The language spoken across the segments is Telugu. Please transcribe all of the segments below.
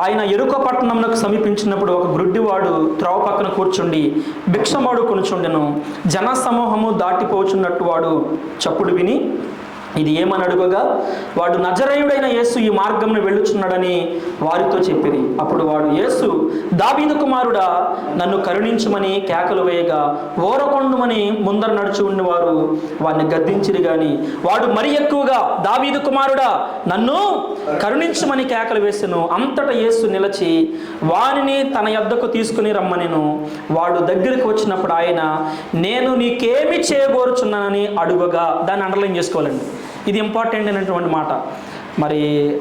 ఆయన ఎరుక పట్టణంలోకి సమీపించినప్పుడు ఒక గ్రుడ్డివాడు త్రోవ పక్కన కూర్చుండి భిక్షమాడు కొనుచుండెను. జన సమూహము దాటిపోచున్నట్టు వాడు చప్పుడు విని ఇది ఏమని అడుగగా వాడు నజరేయుడైన యేసు ఈ మార్గంను వెళ్ళుచున్నాడని వారితో చెప్పిరి. అప్పుడు వాడు యేసు దావీదు కుమారుడా నన్ను కరుణించమని కేకలు వేయగా ఓరకొండుమని ముందర నడుచు ఉన్నవారు వాడిని గద్దించిరి గాని వాడు మరి ఎక్కువగా దావీదు కుమారుడా నన్ను కరుణించమని కేకలు వేసెను. అంతటా యేసు నిలచి వానిని తన యొద్దకు తీసుకుని రమ్మనెను. వాడు దగ్గరికి వచ్చినప్పుడు ఆయన నేను నీకేమి చేయబోరుచున్నానని అడుగగా దాన్ని అండర్లైన్ చేసుకోవాలండి. ఇది ఇంపార్టెంట్ అయినటువంటి మాట. మరి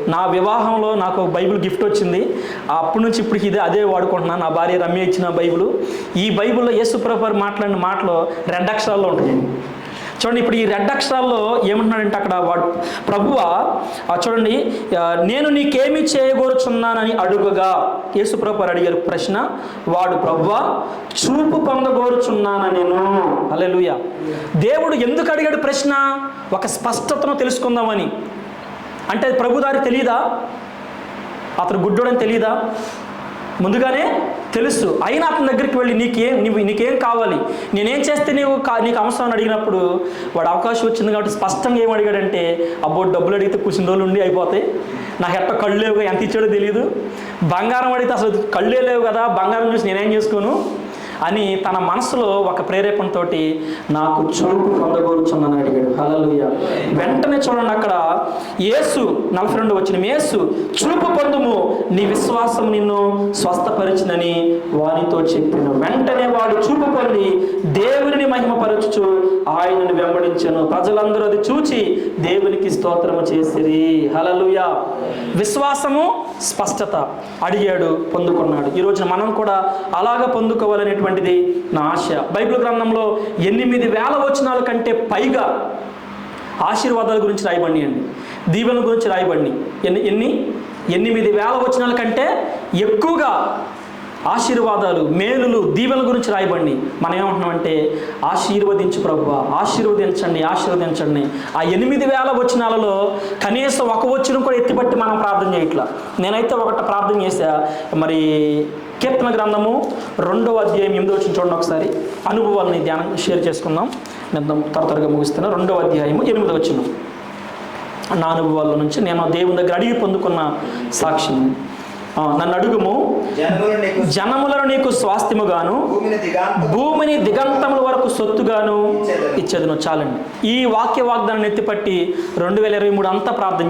నా వివాహంలో నాకు బైబిల్ గిఫ్ట్ వచ్చింది. అప్పటి నుంచి ఇప్పటికి ఇదే అదే వాడుకుంటున్నాను నా భార్య రమ్య ఇచ్చిన బైబిల్. ఈ బైబిల్లో యేసుప్రభు మాట్లాడిన మాటలు రెండు అక్షరాల్లో ఉంటాయండి చూడండి ఇప్పుడు ఈ రెడ్ అక్షరాల్లో ఏమంటున్నాడంటే అక్కడ వాడు ప్రభువ చూడండి నేను నీకేమి చేయగోరుచున్నానని అడుగగా యేసు ప్రభు అడిగారు. ప్రశ్న వాడు ప్రభువ చూపు పొందగోరుచున్నాన నేను? అలెలుయ దేవుడు ఎందుకు అడిగాడు ప్రశ్న? ఒక స్పష్టతను తెలుసుకుందామని. అంటే ప్రభు దారి తెలియదా అతను గుడ్డోడని తెలియదా ముందుగానే తెలుసు. అయినా అతని దగ్గరికి వెళ్ళి నీకేం నీవు నీకేం కావాలి? నేనేం చేస్తే నీవు నీకు అవసరం అని అడిగినప్పుడు వాడు అవకాశం వచ్చింది కాబట్టి స్పష్టంగా ఏం అడిగాడంటే అబ్బో డబ్బులు అడిగితే కూర్చుని రోజులు ఉండి అయిపోతాయి. నాకు ఎట్ట కళ్ళు లేవు ఎంత ఇచ్చాడో తెలియదు బంగారం అడిగితే అసలు కళ్ళే లేవు కదా. బంగారం చూసి నేనేం చేసుకోను? అని తన మనసులో ఒక ప్రేరేపణతో నాకు చూపు పొందగోరుచుందని అడిగాడు. హలలుయ వెంటనే చూడండి అక్కడ యేసు నలభై రెండు వచ్చిన యేసు చూపు పొందుము నీ విశ్వాసం నిన్ను స్వస్థపరిచినని వానితో చెప్పిన వెంటనే వాడు చూపు పొంది దేవుని మహిమపరచుచు ఆయనను వెంబడించను. ప్రజలందరూ అది చూచి దేవునికి స్తోత్రము చేసిరి. హలలుయ విశ్వాసము స్పష్టత అడిగాడు పొందుకున్నాడు. ఈ రోజున మనం కూడా అలాగ పొందుకోవాలనేటువంటిది నా ఆశ. బైబిల్ గ్రంథంలో ఎనిమిది వేల వచనాల కంటే పైగా ఆశీర్వాదాల గురించి రాయబడి అండి. దీవెన గురించి రాయబడి ఎన్ని ఎన్ని? ఎనిమిది వేల వచనాల కంటే ఎక్కువగా ఆశీర్వాదాలు మేలులు దీవెన గురించి రాయబడి మనం ఏమంటున్నామంటే ఆశీర్వదించు ప్రభు ఆశీర్వదించండి ఆశీర్వదించండి. ఆ ఎనిమిది వేల వచనాలలో కనీసం ఒక వచనం కూడా ఎత్తిపట్టి మనం ప్రార్థన చేయట్లా. నేనైతే ఒకటి ప్రార్థన చేశా. మరి కీర్తన గ్రంథము రెండవ అధ్యాయం ఎనిమిది వచ్చిన చూడండి ఒకసారి. అనుభవాలని ధ్యానం షేర్ చేసుకుందాం. నేను త్వర త్వరగా ముగిస్తున్నా రెండవ అధ్యాయము ఎనిమిది వచ్చిన నా అనుభవాల నుంచి నేను దేవుని దగ్గర అడిగి పొందుకున్న సాక్ష్యం నన్ను అడుగుము. జనములను నీకు స్వాస్థ్యముగాను భూమిని దిగంతముల వరకు సొత్తుగాను ఇచ్చేదను. చాలండి. ఈ వాక్య వాగ్దానం ఎత్తిపట్టి రెండు వేల ఇరవై మూడు అంతా ప్రార్థన